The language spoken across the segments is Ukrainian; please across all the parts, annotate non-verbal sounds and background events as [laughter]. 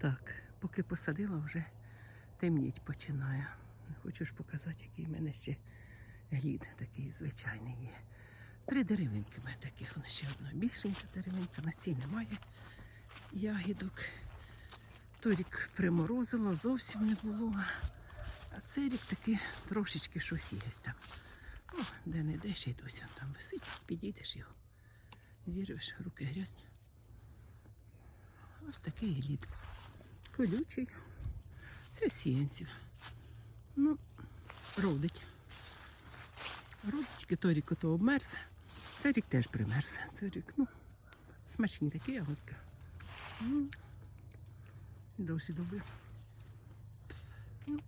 Так, поки посадила, вже темніть починає. Хочу ж показати, який в мене ще глід такий звичайний є. Три деревинки в мене таких, вона ще одна більшенька деревинка, на цій немає ягідок. Торік приморозило, зовсім не було. А цей рік таки трошечки щось є там. Ну, де не де ще й досі він там висить, підійдеш його. Зірвеш, руки грязні. Ось такий глід. Колючий. Це сіянців. Ну, родить. Родить, тільки той рік ото обмерз. Цей рік теж примерз. Цей рік, ну, смачні такі ягодки. М. Досі добре. Ну,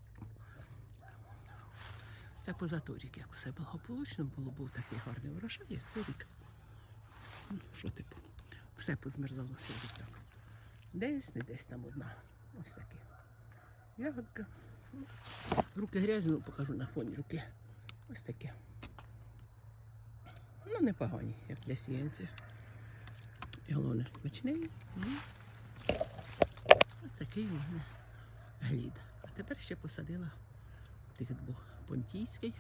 це позаторік, як усе благополучно було, був такий гарний урожай, як цей рік. Ну, Що типу? Все позмерзало цей рік так. Десь, не десь там одна. Ось такі. Ягодка. Руки грязні, ну, покажу на фоні руки. Ось таке. Ну, непогані, як для сіянців. І головне смачний. Ось такий у мене глід. А тепер ще посадила тих двох понтійський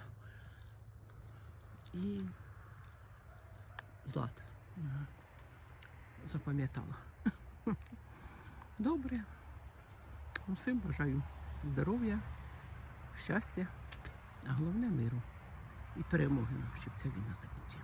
і злат. Запам'ятала. [laughs] Добре. Усім бажаю здоров'я, щастя, а головне миру і перемоги нам, щоб ця війна закінчилася.